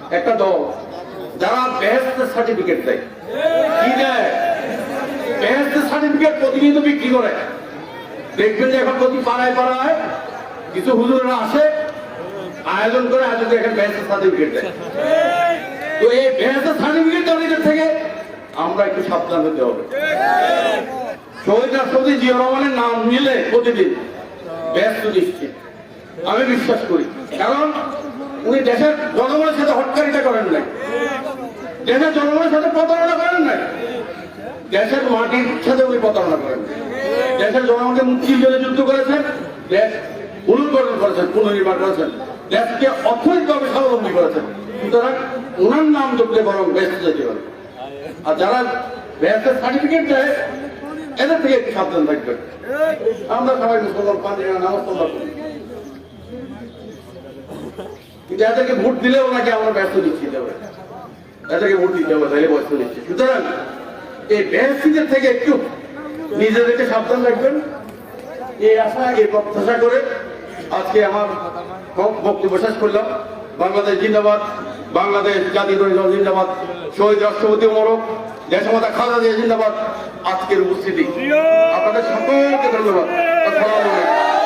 একটা দল, যারা বেহেস্ত সার্টিফিকেট দেয়। কি দেয়? বেহেস্ত সার্টিফিকেট প্রতিনিয়ত বিক্রি করে। দেখবেন যে এখন প্রতি পাড়ায় পাড়ায় কিছু হুজুরেরা আসে, আয়োজন করে আয়োজন এখানে বেহেস্ত সার্টিফিকেট দেয়। তো এই বেহেস্ত সার্টিফিকেট দেওয়ার থেকে আমরা একটু সাবধান হতে হবে। শহীদ রাষ্ট্রপতি জিয়া রহমানের নাম নিলে প্রতিদিন ব্যস্ত নিশ্চিত। আমি বিশ্বাস করি। কারণ উনি দেশের জনগণের সাথে হটকারিতা করেন নাই। দেশের জনগণের সাথে প্রতারণা করেন নাই। দেশের মাটির সাথে উনি প্রতারণা করেন। দেশের জনগণকে মুক্তির জন্য যুদ্ধ করেছেন, দেশ পুনর্গঠন করেছেন, পুনর্নির্মাণ করেছেন, দেশকে অর্থনৈতিকভাবে স্বাবলম্বী করেছেন। সুতরাং ওনার নাম যোগলে বরং ব্যস্ত যেতে পারে। আর যারা ব্যস্তের সার্টিফিকেট দেয়, এদের থেকে একটু সাবধান থাকবেন। আমরা সবাই মুসলমান দিনের নামাজ করি এদেরকে ভোট দিলেও নাকি আমরা ব্যস্ত দিচ্ছি দেবে ভোট দিতে হবে তাহলে ব্যস্ত দিচ্ছি সুতরাং এই ব্যস্তিদের থেকে একটু নিজেদেরকে সাবধান রাখবেন। এই আশা এই প্রত্যাশা করে আজকে আমার বক্তব্য শেষ করলাম। বাংলাদেশ জিন্দাবাদ বাংলাদেশ জাতীয় দল জিন্দাবাদ। শহীদ রাষ্ট্রপতি মোরক দেশমাতা খালেদা জিয়া জিন্দাবাদ। আজকের উপস্থিতি। আপনাদের আলাইকুম